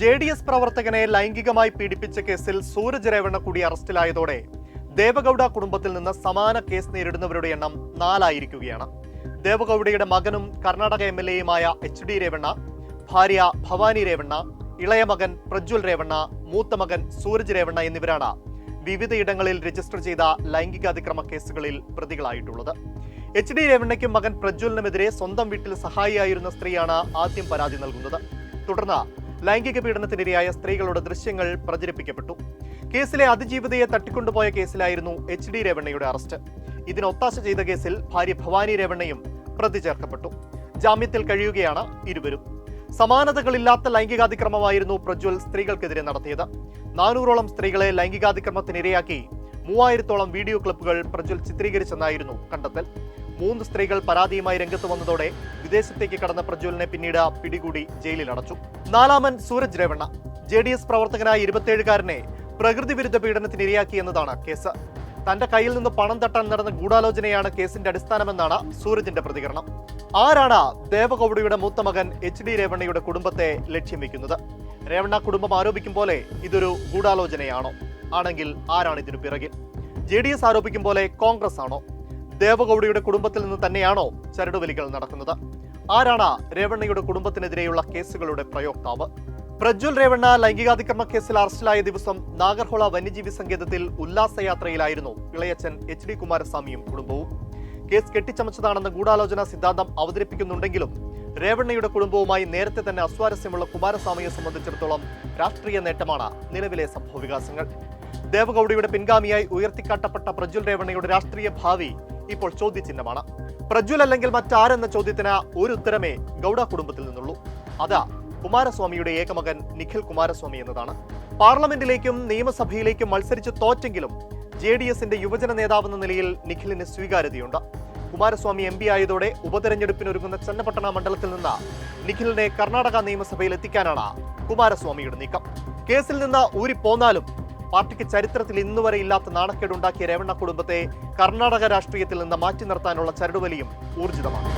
J D S പ്രവർത്തകനെ ലൈംഗികമായി പീഡിപ്പിച്ച കേസിൽ സൂരജ് രേവണ്ണ കൂടി അറസ്റ്റിലായതോടെ ദേവഗൌഡ കുടുംബത്തിൽ നിന്ന് സമാന കേസ് നേരിടുന്നവരുടെ എണ്ണം നാലായിരിക്കുകയാണ്. ദേവഗൌഡയുടെ മകനും കർണാടക എം എൽ എയുമായ എച്ച് ഡി രേവണ്ണ ഭാര്യ ഭവാനി രേവണ്ണ ഇളയ മകൻ പ്രജ്വൽ രേവണ്ണ മൂത്ത മകൻ സൂരജ് രേവണ്ണ എന്നിവരാണ് വിവിധയിടങ്ങളിൽ രജിസ്റ്റർ ചെയ്ത ലൈംഗികാതിക്രമ കേസുകളിൽ പ്രതികളായിട്ടുള്ളത്. എച്ച് ഡി രേവണ്ണയ്ക്കും മകൻ പ്രജ്വലിനുമെതിരെ സ്വന്തം വീട്ടിൽ സഹായിയായിരുന്ന സ്ത്രീയാണ് ആദ്യം പരാതി നൽകുന്നത്. തുടർന്ന് ലൈംഗിക പീഡനത്തിനിരയായ സ്ത്രീകളുടെ ദൃശ്യങ്ങൾ പ്രചരിപ്പിക്കപ്പെട്ടു. കേസിലെ അതിജീവിതയെ തട്ടിക്കൊണ്ടുപോയ കേസിലായിരുന്നു എച്ച് ഡി രേവണ്ണയുടെ അറസ്റ്റ്. ഇതിന് ഒത്താശ ചെയ്ത കേസിൽ ഭാര്യ ഭവാനി രേവണ്ണയും പ്രതി ചേർക്കപ്പെട്ടു. ജാമ്യത്തിൽ കഴിയുകയാണ് ഇരുവരും. സമാനതകളില്ലാത്ത ലൈംഗികാതിക്രമമായിരുന്നു പ്രജ്വൽ സ്ത്രീകൾക്കെതിരെ നടത്തിയത്. നാനൂറോളം സ്ത്രീകളെ ലൈംഗികാതിക്രമത്തിനിരയാക്കി മൂവായിരത്തോളം വീഡിയോ ക്ലിപ്പുകൾ പ്രജ്വൽ ചിത്രീകരിച്ചെന്നായിരുന്നു കണ്ടെത്തൽ. മൂന്ന് സ്ത്രീകൾ പരാതിയുമായി രംഗത്ത് വന്നതോടെ വിദേശത്തേക്ക് കടന്ന പ്രജ്വലിനെ പിന്നീട് പിടികൂടി ജയിലിൽ അടച്ചു. നാലാമൻ Suraj Revanna J D S പ്രവർത്തകനായ ഇരുപത്തിയേഴുകാരനെ പ്രകൃതി വിരുദ്ധ പീഡനത്തിന് ഇരയാക്കി എന്നതാണ് കേസ്. തന്റെ കയ്യിൽ നിന്ന് പണം തട്ടാൻ നടന്ന ഗൂഢാലോചനയാണ് കേസിന്റെ അടിസ്ഥാനമെന്നാണ് സൂരജിന്റെ പ്രതികരണം. ആരാണ് ദേവഗൌഡയുടെ മൂത്ത മകൻ എച്ച് ഡി രേവണ്ണയുടെ കുടുംബത്തെ ലക്ഷ്യം വെക്കുന്നത് രേവണ്ണ കുടുംബം ആരോപിക്കും പോലെ ഇതൊരു ഗൂഢാലോചനയാണോ? ആണെങ്കിൽ ആരാണ് ഇതിനു പിറകിൽ? ജെ ഡി എസ് ആരോപിക്കും പോലെ കോൺഗ്രസ് ആണോ ദേവഗൌഡയുടെ കുടുംബത്തിൽ നിന്ന് തന്നെയാണോ ചരടുവലികൾ നടക്കുന്നത്? ആരാണ് രേവണ്ണയുടെ കുടുംബത്തിനെതിരെയുള്ള കേസുകളുടെ പ്രയോക്താവ്? പ്രജ്വൽ രേവണ്ണ ലൈംഗികാതിക്രമ കേസിൽ അറസ്റ്റിലായ ദിവസം നാഗർഹോള വന്യജീവി സങ്കേതത്തിൽ ഉല്ലാസയാത്രയിലായിരുന്നു ഇളയച്ചൻ എച്ച് ഡി കുമാരസ്വാമിയും കുടുംബവും. കേസ് കെട്ടിച്ചമച്ചതാണെന്ന ഗൂഢാലോചന സിദ്ധാന്തം അവതരിപ്പിക്കുന്നുണ്ടെങ്കിലും രേവണ്ണയുടെ കുടുംബവുമായി നേരത്തെ തന്നെ അസ്വാരസ്യമുള്ള കുമാരസ്വാമിയെ സംബന്ധിച്ചിടത്തോളം രാഷ്ട്രീയ നേട്ടമാണ് നിലവിലെ സംഭവവികാസങ്ങൾ. ദേവഗൌഡയുടെ പിൻഗാമിയായി ഉയർത്തിക്കാട്ടപ്പെട്ട പ്രജ്വൽ രേവണ്ണയുടെ രാഷ്ട്രീയ ഭാവി ഇപ്പോൾ ചോദ്യചിഹ്നമാണ്. പ്രജ്വൽ അല്ലെങ്കിൽ മറ്റാരെന്ന ചോദ്യത്തിന് ഒരു ഉത്തരമേ ഗൗഡ കുടുംബത്തിൽ നിന്നുള്ളൂ. അതാ കുമാരസ്വാമിയുടെ ഏകമകൻ നിഖിൽ കുമാരസ്വാമി എന്നതാണ്. പാർലമെന്റിലേക്കും നിയമസഭയിലേക്കും മത്സരിച്ച് തോറ്റെങ്കിലും ജെ ഡി എസിന്റെ യുവജന നേതാവെന്ന നിലയിൽ നിഖിലിന് സ്വീകാര്യതയുണ്ട്. കുമാരസ്വാമി എം പി ആയതോടെ ഉപതെരഞ്ഞെടുപ്പിനൊരുങ്ങുന്ന ചെന്നപട്ടണ മണ്ഡലത്തിൽ നിന്ന് നിഖിലിനെ കർണാടക നിയമസഭയിൽ എത്തിക്കാനാണ് കുമാരസ്വാമിയുടെ നീക്കം. കേസിൽ നിന്ന് ഊരിപ്പോന്നാലും പാർട്ടിക്ക് ചരിത്രത്തിൽ ഇന്നുവരെ ഇല്ലാത്ത നാണക്കേടുണ്ടാക്കിയ രേവണ്ണ കുടുംബത്തെ കർണാടക രാഷ്ട്രീയത്തിൽ നിന്ന് മാറ്റി നിർത്താനുള്ള ചരടുവലിയും ഊർജിതമാണ്.